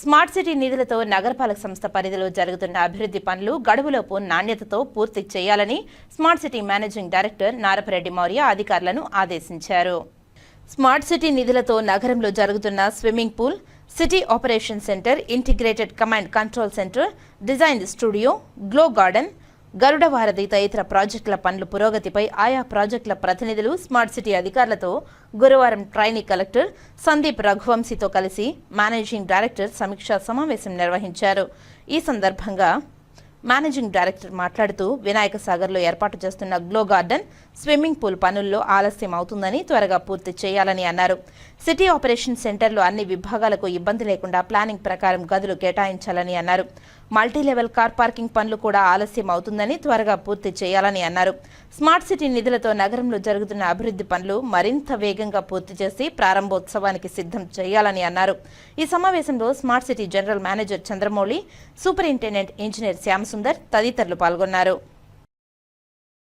Smart city నిధులతో నగరపాలక సంస్థ పరిధిలో జరుగుతున్న అభివృద్ధి పనులు గడువులోపు నాణ్యతతో పూర్తి చేయాలని smart city managing director Narapareddy Maurya అధికారులను ఆదేశించారు. స్మార్ట్ సిటీ నిధులతో నగరంలో జరుగుతున్న swimming pool city operation centre integrated command control centre design studio glow garden Garuda Varadhi తదితర ప్రాజెక్టుల పనుల పురోగతిపై ఆయా ప్రాజెక్టుల ప్రతినిధులు స్మార్ట్ సిటీ అధికారులతో గురువారం ట్రైనీ కలెక్టర్ సందీప్ రఘువంశీతో కలిసి మేనేజింగ్ డైరెక్టర్ సమీక్షా సమావేశం నిర్వహించారు. ఈ సందర్భంగా మేనేజింగ్ డైరెక్టర్ మాట్లాడుతూ వినాయక సాగర్లో ఏర్పాటు చేస్తున్న గ్లో గార్డెన్ స్విమ్మింగ్ పూల్ పనుల్లో ఆలస్యం అవుతుందని త్వరగా పూర్తి చేయాలని అన్నారు. సిటీ ఆపరేషన్ సెంటర్లో అన్ని విభాగాలకు ఇబ్బంది లేకుండా ప్లానింగ్ ప్రకారం గదులు కేటాయించాలని అన్నారు. మల్టీ లెవెల్ కార్ పార్కింగ్ పనులు కూడా ఆలస్యం అవుతుందని త్వరగా పూర్తి చేయాలని అన్నారు. స్మార్ట్ సిటీ నిధులతో నగరంలో జరుగుతున్న అభివృద్ధి పనులు మరింత వేగంగా పూర్తి చేసి ప్రారంభోత్సవానికి సిద్ధం చేయాలని అన్నారు. ఈ సమావేశంలో smart city general manager Chandramouli superintendent engineer Shyam Sundar తదితరులు పాల్గొన్నారు